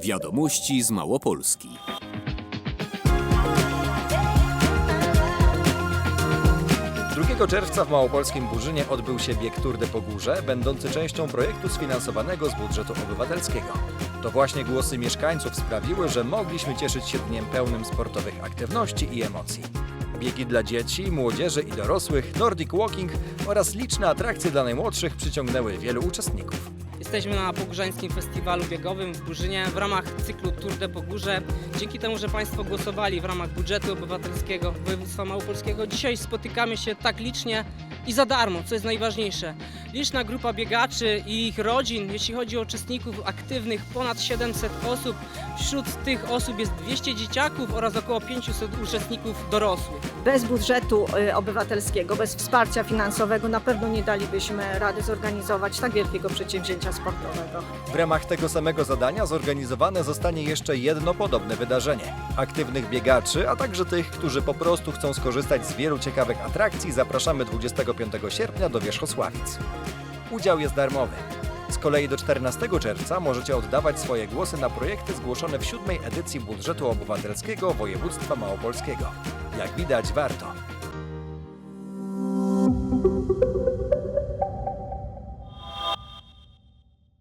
Wiadomości z Małopolski. Czerwca w Małopolskim Burzynie odbył się bieg Tour de Pogórze, będący częścią projektu sfinansowanego z budżetu obywatelskiego. To właśnie głosy mieszkańców sprawiły, że mogliśmy cieszyć się dniem pełnym sportowych aktywności i emocji. Biegi dla dzieci, młodzieży i dorosłych, Nordic Walking oraz liczne atrakcje dla najmłodszych przyciągnęły wielu uczestników. Jesteśmy na Pogórzańskim Festiwalu Biegowym w Burzynie w ramach cyklu Tour de Pogórze. Dzięki temu, że Państwo głosowali w ramach budżetu obywatelskiego województwa małopolskiego, dzisiaj spotykamy się tak licznie i za darmo, co jest najważniejsze. Liczna grupa biegaczy i ich rodzin, jeśli chodzi o uczestników aktywnych, ponad 700 osób. Wśród tych osób jest 200 dzieciaków oraz około 500 uczestników dorosłych. Bez budżetu y, obywatelskiego, bez wsparcia finansowego na pewno nie dalibyśmy rady zorganizować tak wielkiego przedsięwzięcia sportowego. W ramach tego samego zadania zorganizowane zostanie jeszcze jedno podobne wydarzenie. Aktywnych biegaczy, a także tych, którzy po prostu chcą skorzystać z wielu ciekawych atrakcji, zapraszamy 25 sierpnia do Wierzchosławic. Udział jest darmowy. Z kolei do 14 czerwca możecie oddawać swoje głosy na projekty zgłoszone w siódmej edycji budżetu obywatelskiego województwa małopolskiego. Jak widać, warto.